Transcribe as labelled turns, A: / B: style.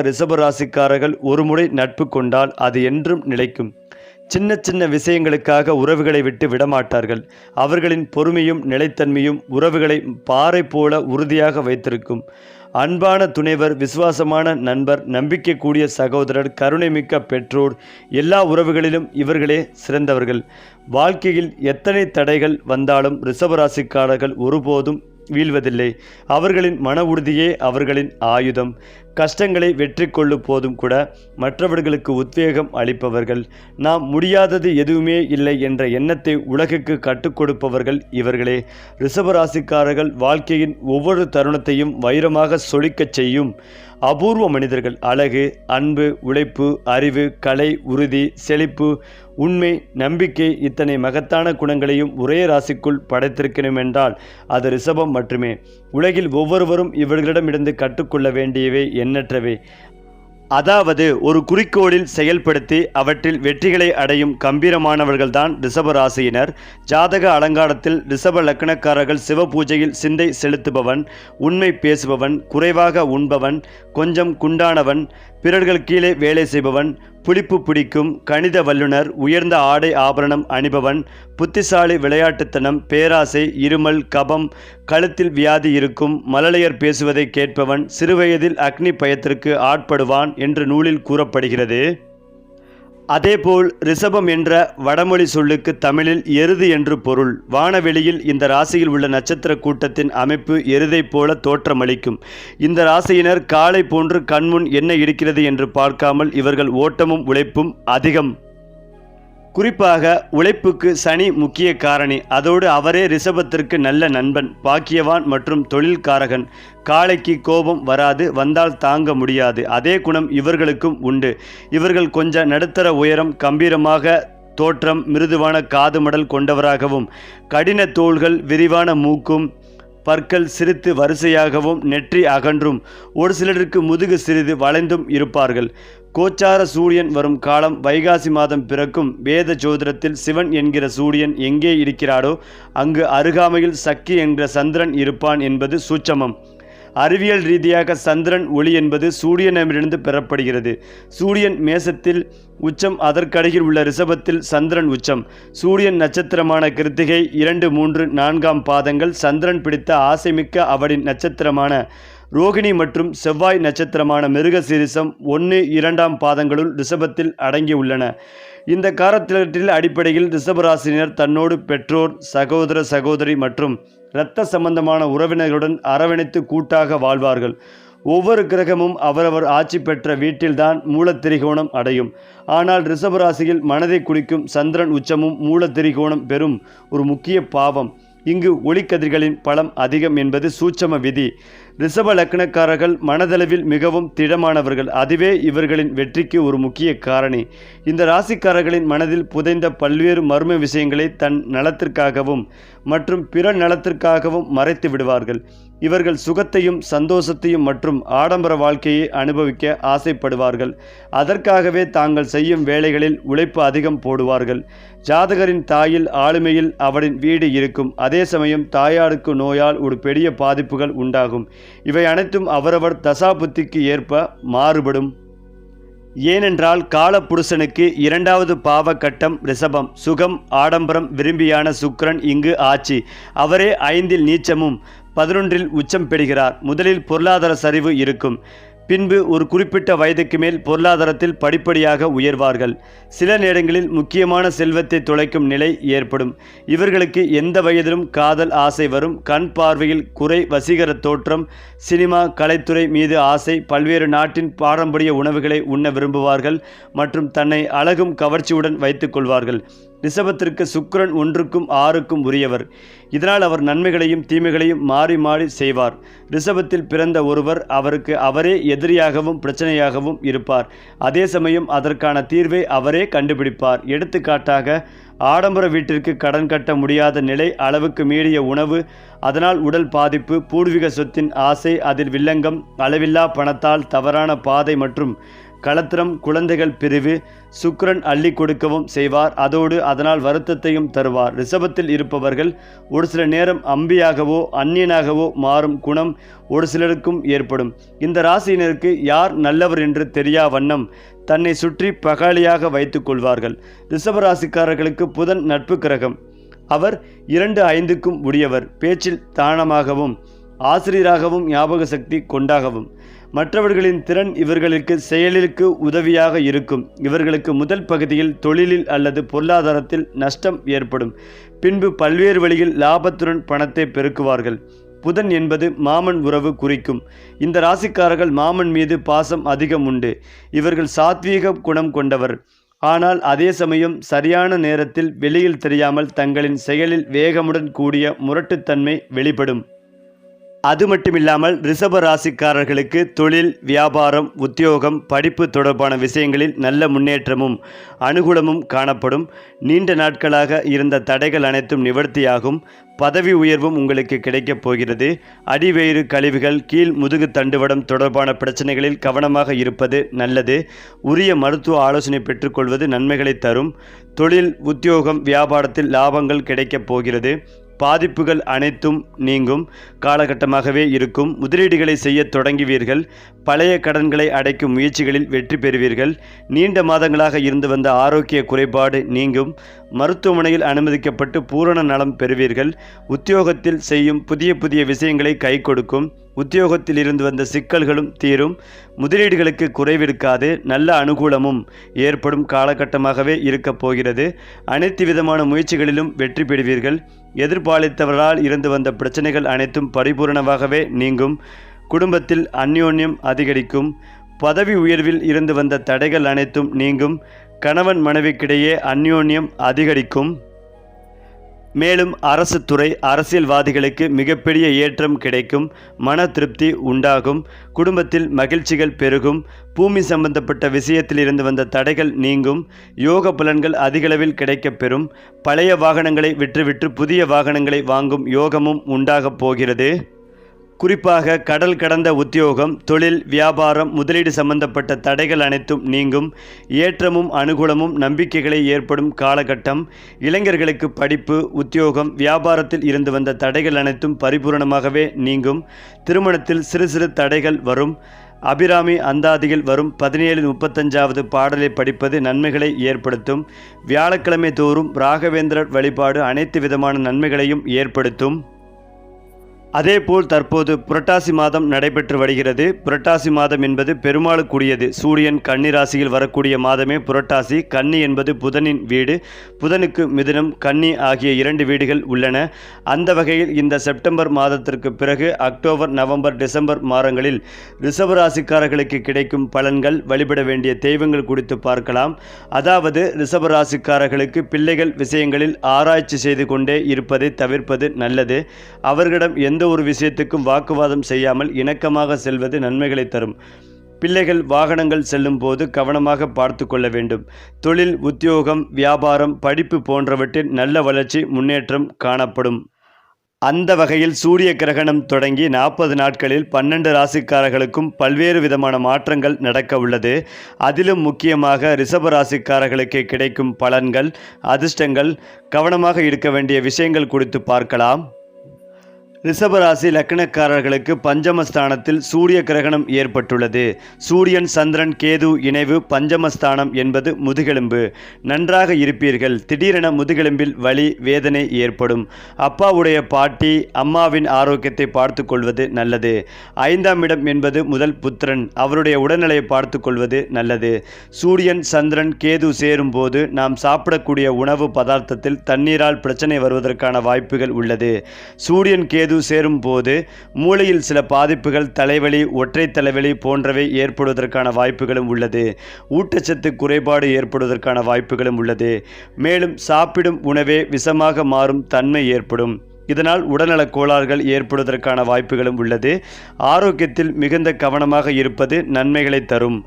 A: ரிஷபராசிக்காரர்கள் ஒருமுறை நட்பு கொண்டால் அது என்றும் நிலைக்கும். சின்ன சின்ன விஷயங்களுக்காக உறவுகளை விட்டு விடமாட்டார்கள். அவர்களின் பொறுமையும் நிலைத்தன்மையும் உறவுகளை பாறை போல உறுதியாக வைத்திருக்கும். அன்பான துணைவர் விசுவாசமான நண்பர் நம்பிக்கைக்கூடிய சகோதரர் கருணைமிக்க பெற்றோர் எல்லா உறவுகளிலும் இவர்களே சிறந்தவர்கள். வாழ்க்கையில் எத்தனை தடைகள் வந்தாலும் ரிஷபராசிக்காரர்கள் ஒருபோதும் வீழ்வதில்லை. அவர்களின் மன உறுதியே அவர்களின் ஆயுதம். கஷ்டங்களை வெற்றி கொள்ளும் போதும் கூட மற்றவர்களுக்கு உத்வேகம் அளிப்பவர்கள். நாம் முடியாதது எதுவுமே இல்லை என்ற எண்ணத்தை உலகுக்கு கற்றுக் கொடுப்பவர்கள் இவர்களே. ரிஷபராசிக்காரர்கள் வாழ்க்கையின் ஒவ்வொரு தருணத்தையும் வைரமாக சொலிக்கச் செய்யும். அபூர்வ மனிதர்கள் அழகு அன்பு உழைப்பு அறிவு கலை உறுதி செழிப்பு உண்மை நம்பிக்கை இத்தனை மகத்தான குணங்களையும் ஒரே ராசிக்குள் படைத்திருக்கணும் என்றால் அது ரிஷபம் மட்டுமே. உலகில் ஒவ்வொருவரும் இவர்களிடமிருந்து கற்றுக்கொள்ள வேண்டியவை எண்ணற்றவை. அதாவது ஒரு குறிக்கோளில் செயல்படுத்தி அவற்றில் வெற்றிகளை அடையும் கம்பீரமானவர்கள்தான் ரிஷப ராசியினர். ஜாதக அலங்காரத்தில் ரிஷப லக்னக்காரர்கள் சிவ பூஜையில் சிந்தை செலுத்துபவன் உண்மை பேசுபவன் குறைவாக உண்பவன் கொஞ்சம் குண்டானவன் பிறர்கள் கீழே வேலை செய்பவன் புளிப்பு பிடிக்கும் கணித வல்லுனர் உயர்ந்த ஆடை ஆபரணம் அணிபவன் புத்திசாலி விளையாட்டுத்தனம் பேராசை இருமல் கபம் கழுத்தில் வியாதி இருக்கும் மலலையர் பேசுவதை கேட்பவன் சிறுவயதில் அக்னி பயத்திற்கு ஆட்படுவான் என்று நூலில் கூறப்படுகிறது. அதேபோல் ரிஷபம் என்ற வடமொழி சொல்லுக்கு தமிழில் எருது என்று பொருள். வானவெளியில் இந்த ராசியில் உள்ள நட்சத்திர கூட்டத்தின் அமைப்பு எருதைப் போல தோற்றமளிக்கும். இந்த ராசியினர் காலை போன்று கண்முன் என்ன இருக்கிறது என்று பார்க்காமல் இவர்கள் ஓட்டமும் உழைப்பும் அதிகம். குறிப்பாக உழைப்புக்கு சனி முக்கிய காரணி. அதோடு அவரே ரிஷபத்திற்கு நல்ல நண்பன் பாக்கியவான் மற்றும் தொழில்காரகன். காளைக்கு கோபம் வராது வந்தால் தாங்க முடியாது. அதே குணம் இவர்களுக்கும் உண்டு. இவர்கள் கொஞ்சம் நடுத்தர உயரம் கம்பீரமாக தோற்றம் மிருதுவான காது மடல் கொண்டவராகவும் கடின தோள்கள் விரிவான மூக்கும் பற்கள் சிரித்து வரிசையாகவும் நெற்றி அகன்றும். ஒரு சிலருக்கு முதுகு சிறிது வளைந்தும் இருப்பார்கள். கோச்சார சூரியன் வரும் காலம் வைகாசி மாதம் பிறக்கும். வேத ஜோதிடத்தில் சிவன் என்கிற சூரியன் எங்கே இருக்கிறாரோ அங்கு அருகாமையில் சக்கி என்கிற சந்திரன் இருப்பான் என்பது சூட்சமம். அறிவியல் ரீதியாக சந்திரன் ஒளி என்பது சூரியனிடமிருந்து பெறப்படுகிறது. சூரியன் மேசத்தில் உச்சம் அதற்கடையில் உள்ள ரிஷபத்தில் சந்திரன் உச்சம். சூரியன் நட்சத்திரமான கிருத்திகை இரண்டு மூன்று நான்காம் பாதங்கள் சந்திரன் பிடித்த ஆசைமிக்க அவரின் நட்சத்திரமான ரோகிணி மற்றும் செவ்வாய் நட்சத்திரமான மிருகசீரிசம் ஒன்று இரண்டாம் பாதங்களுள் ரிஷபத்தில் அடங்கியுள்ளன இந்த காரத்திலற்றில் அடிப்படையில் ரிஷபராசினர் தன்னோடு பெற்றோர் சகோதர சகோதரி மற்றும் இரத்த சம்பந்தமான உறவினர்களுடன் அரவணைத்து கூட்டாக வாழ்வார்கள். ஒவ்வொரு கிரகமும் அவரவர் ஆட்சி பெற்ற வீட்டில்தான் மூலத்திரிகோணம் அடையும். ஆனால் ரிஷபராசியில் மனதை குளிக்கும் சந்திரன் உச்சமும் மூலத்திரிகோணம் பெறும் ஒரு முக்கிய பாவம். இங்கு ஒளிக்கதிர்களின் பலம் அதிகம் என்பது சூட்சம விதி. ரிஷப லக்னக்காரர்கள் மனதளவில் மிகவும் திடமானவர்கள். அதுவே இவர்களின் வெற்றிக்கு ஒரு முக்கிய காரணி. இந்த ராசிக்காரர்களின் மனதில் புதைந்த பல்வேறு மர்ம விஷயங்களை தன் நலத்திற்காகவும் மற்றும் பிற நலத்திற்காகவும் மறைத்து விடுவார்கள். இவர்கள் சுகத்தையும் சந்தோஷத்தையும் மற்றும் ஆடம்பர வாழ்க்கையை அனுபவிக்க ஆசைப்படுவார்கள். அதற்காகவே தாங்கள் செய்யும் வேலைகளில் உழைப்பு அதிகம் போடுவார்கள். ஜாதகரின் தாயில் ஆளுமையில் அவரின் வீடு இருக்கும். அதே சமயம் தாயாருக்கு நோயால் ஒரு பெரிய பாதிப்புகள் உண்டாகும். இவை அனைத்தும் அவரவர் தசாபுத்திக்கு ஏற்ப மாறுபடும். ஏனென்றால் காலப்புருஷனுக்கு இரண்டாவது பாவ கட்டம் ரிஷபம் சுகம் ஆடம்பரம் விரும்பியான சுக்கரன் இங்கு ஆட்சி. அவரே ஐந்தில் நீச்சமும் பதினொன்றில் உச்சம் பெறுகிறார். முதலில் பொருளாதார சரிவு இருக்கும். பின்பு ஒரு குறிப்பிட்ட வயதுக்கு மேல் பொருளாதாரத்தில் படிப்படியாக உயர்வார்கள். சில நேரங்களில் முக்கியமான செல்வத்தை துளைக்கும் நிலை ஏற்படும். இவர்களுக்கு எந்த வயதிலும் காதல் ஆசை வரும். கண் பார்வையில் குறை வசீகர தோற்றம் சினிமா கலைத்துறை மீது ஆசை பல்வேறு நாட்டின் பாரம்பரிய உணவுகளை உண்ண விரும்புவார்கள் மற்றும் தன்னை அழகும் கவர்ச்சியுடன் வைத்துக் கொள்வார்கள். ரிஷபத்திற்கு சுக்கிரன் ஒன்றுக்கும் ஆறுக்கும் உரியவர். இதனால் அவர் நன்மைகளையும் தீமைகளையும் மாறி மாறி செய்வார். ரிஷபத்தில் பிறந்த ஒருவர் அவருக்கு அவரே எதிரியாகவும் பிரச்சனையாகவும் இருப்பார். அதே சமயம் அதற்கான தீர்வை அவரே கண்டுபிடிப்பார். எடுத்துக்காட்டாக ஆடம்பர வீட்டிற்கு கடன் கட்ட முடியாத நிலை அளவுக்கு மீறிய உணவு அதனால் உடல் பாதிப்பு பூர்வீக சொத்தின் ஆசை அதில் வில்லங்கம் அளவில்லா பணத்தால் தவறான பாதை மற்றும் களத்திரம் குழந்தைகள் பிரிவு சுக்கிரன் அள்ளி கொடுக்கவும் செய்வார். அதோடு அதனால் வருத்தத்தையும் தருவார். ரிஷபத்தில் இருப்பவர்கள் ஒரு சில நேரம் அம்பியாகவோ அந்நியனாகவோ மாறும் குணம் ஒரு சிலருக்கும் ஏற்படும். இந்த ராசியினருக்கு யார் நல்லவர் என்று தெரியா வண்ணம் தன்னை சுற்றி பகாளியாக வைத்துக் கொள்வார்கள். ரிஷபராசிக்காரர்களுக்கு புதன் நட்பு கிரகம். அவர் இரண்டு ஐந்துக்கும் உரியவர். பேச்சில் தானமாகவும் ஆசிரியராகவும் ஞாபக சக்தி கொண்டாகவும். மற்றவர்களின் திறன் இவர்களுக்கு செயலிற்கு உதவியாக இருக்கும். இவர்களுக்கு முதல் பகுதியில் தொழிலில் அல்லது பொருளாதாரத்தில் நஷ்டம் ஏற்படும். பின்பு பல்வேறு வழியில் லாபத்துடன் பணத்தை பெருக்குவார்கள். புதன் என்பது மாமன் உறவு குறிக்கும். இந்த ராசிக்காரர்கள் மாமன் மீது பாசம் அதிகம் உண்டு. இவர்கள் சாத்வீக குணம் கொண்டவர். ஆனால் அதே சமயம் சரியான நேரத்தில் வெளியில் தெரியாமல் தங்களின் செயலில் வேகமுடன் கூடிய முரட்டுத்தன்மை வெளிப்படும். அது மட்டுமில்லாமல் ரிஷப ராசிக்காரர்களுக்கு தொழில் வியாபாரம் உத்தியோகம் படிப்பு தொடர்பான விஷயங்களில் நல்ல முன்னேற்றமும் அனுகூலமும் காணப்படும். நீண்ட நாட்களாக இருந்த தடைகள் அனைத்தும் நிவர்த்தியாகும். பதவி உயர்வும் உங்களுக்கு கிடைக்கப் போகிறது. அடிவயிறு கழிவுகள் கீழ் முதுகு தண்டுவடம் தொடர்பான பிரச்சனைகளில் கவனமாக இருப்பது நல்லது. உரிய மருத்துவ ஆலோசனை பெற்றுக்கொள்வது நன்மைகளை தரும். தொழில் உத்தியோகம் வியாபாரத்தில் லாபங்கள் கிடைக்கப் போகிறது. பாதிப்புகள் அனைத்தும் நீங்கும் காலகட்டமாகவே இருக்கும். முதலீடுகளை செய்ய தொடங்குவீர்கள். பழைய கடன்களை அடைக்கும் முயற்சிகளில் வெற்றி பெறுவீர்கள். நீண்ட மாதங்களாக இருந்து வந்த ஆரோக்கிய குறைபாடு நீங்கும். மருத்துவமனையில் அனுமதிக்கப்பட்டு பூரண நலம் பெறுவீர்கள். உத்தியோகத்தில் செய்யும் புதிய புதிய விஷயங்களை கை கொடுக்கும். உத்தியோகத்தில் இருந்து வந்த சிக்கல்களும் தீரும். முதலீடுகளுக்கு குறைவிருக்காது. நல்ல அனுகூலமும் ஏற்படும் காலகட்டமாகவே இருக்கப் போகிறது. அனைத்து விதமான முயற்சிகளிலும் வெற்றி பெறுவீர்கள். எதிர்பாலித்தவரால் இருந்து வந்த பிரச்சனைகள் அனைத்தும் பரிபூரணமாகவே நீங்கும். குடும்பத்தில் அந்யோன்யம் அதிகரிக்கும். பதவி உயர்வில் இருந்து வந்த தடைகள் அனைத்தும் நீங்கும். கணவன் மனைவிக்கிடையே அந்யோன்யம் அதிகரிக்கும். மேலும் அரசு துறை அரசியல்வாதிகளுக்கு மிகப்பெரிய ஏற்றம் கிடைக்கும் மன திருப்தி உண்டாகும் குடும்பத்தில் மகிழ்ச்சிகள் பெருகும் பூமி சம்பந்தப்பட்ட விஷயத்தில் இருந்து வந்த தடைகள் நீங்கும் யோக பலன்கள் அதிகளவில் கிடைக்கப்பெறும் பழைய வாகனங்களை விற்றுவிட்டு புதிய வாகனங்களை வாங்கும் யோகமும் உண்டாகப் போகிறது. குறிப்பாக கடல் கடந்த உத்தியோகம் தொழில் வியாபாரம் முதலீடு சம்பந்தப்பட்ட தடைகள் அனைத்தும் நீங்கும். ஏற்றமும் அனுகூலமும் நம்பிக்கைகளை ஏற்படும் காலகட்டம். இளைஞர்களுக்கு படிப்பு உத்தியோகம் வியாபாரத்தில் இருந்து வந்த தடைகள் அனைத்தும் பரிபூரணமாகவே நீங்கும். திருமணத்தில் சிறு சிறு தடைகள் வரும். அபிராமி அந்தாதியில் வரும் பதினேழு முப்பத்தஞ்சாவது பாடலை படிப்பது நன்மைகளை ஏற்படுத்தும். வியாழக்கிழமை தோறும் ராகவேந்திரர் வழிபாடு அனைத்து விதமான நன்மைகளையும் ஏற்படுத்தும். அதேபோல் தற்போது புரட்டாசி மாதம் நடைபெற்று வருகிறது. புரட்டாசி மாதம் என்பது பெருமாளுக்குரியது. சூரியன் கன்னி ராசியில் வரக்கூடிய மாதமே புரட்டாசி. கன்னி என்பது புதனின் வீடு. புதனுக்கு மிதுனம் கன்னி ஆகிய இரண்டு வீடுகள் உள்ளன. அந்த வகையில் இந்த செப்டம்பர் மாதத்திற்கு பிறகு அக்டோபர் நவம்பர் டிசம்பர் மாதங்களில் ரிசர்வ் ராசிக்காரர்களுக்கு கிடைக்கும் பலன்கள் வழிபட வேண்டிய தெய்வங்கள் குறித்து பார்க்கலாம். அதாவது ரிசர்வ் ராசிக்காரர்களுக்கு பிள்ளைகள் விஷயங்களில் ஆராய்ச்சி செய்து கொண்டே இருப்பதை தவிர்ப்பது நல்லது. அவர்களிடம் எந்த எந்த ஒரு விஷயத்துக்கும் வாக்குவாதம் செய்யாமல் இணக்கமாக செல்வது நன்மைகளை தரும். பிள்ளைகள் வாகனங்கள் செல்லும் போது கவனமாக பார்த்து கொள்ள வேண்டும். தொழில் உத்தியோகம் வியாபாரம் படிப்பு போன்றவற்றில் நல்ல வளர்ச்சி முன்னேற்றம் காணப்படும். அந்த வகையில் சூரிய கிரகணம் தொடங்கி நாற்பது நாட்களில் பன்னெண்டு ராசிக்காரர்களுக்கும் பல்வேறு விதமான மாற்றங்கள் நடக்க உள்ளது. அதிலும் முக்கியமாக ரிஷப ராசிக்காரர்களுக்கு கிடைக்கும் பலன்கள் அதிர்ஷ்டங்கள் கவனமாக இருக்க வேண்டிய விஷயங்கள் குறித்து பார்க்கலாம். ரிஷபராசி லக்னக்காரர்களுக்கு பஞ்சமஸ்தானத்தில் சூரிய கிரகணம் ஏற்பட்டுள்ளது. சூரியன் சந்திரன் கேது இணைவு பஞ்சமஸ்தானம் என்பது முதுகெலும்பு. நன்றாக இருப்பீர்கள். திடீரென முதுகெலும்பில் வலி வேதனை ஏற்படும். அப்பாவுடைய பாட்டி அம்மாவின் ஆரோக்கியத்தை பார்த்து கொள்வது நல்லது. ஐந்தாம் இடம் என்பது முதல் புத்திரன். அவருடைய உடல்நிலையை பார்த்து கொள்வது நல்லது. சூரியன் சந்திரன் கேது சேரும் போது நாம் சாப்பிடக்கூடிய உணவு பதார்த்தத்தில் தண்ணீரால் பிரச்சனை வருவதற்கான வாய்ப்புகள் உள்ளது. சூரியன் கேது சேரும் போது மூளையில் சில பாதிப்புகள் தலைவலி ஒற்றை தலைவலி போன்றவை ஏற்படுவதற்கான வாய்ப்புகளும் உள்ளது. ஊட்டச்சத்து குறைபாடு ஏற்படுவதற்கான வாய்ப்புகளும் உள்ளது. மேலும் சாப்பிடும் உணவே விஷமாக மாறும் தன்மை ஏற்படும். இதனால் உடல்நலக் கோளாறுகள் ஏற்படுவதற்கான வாய்ப்புகளும் உள்ளது. ஆரோக்கியத்தில் மிகுந்த கவனமாக இருப்பது நன்மைகளை தரும்.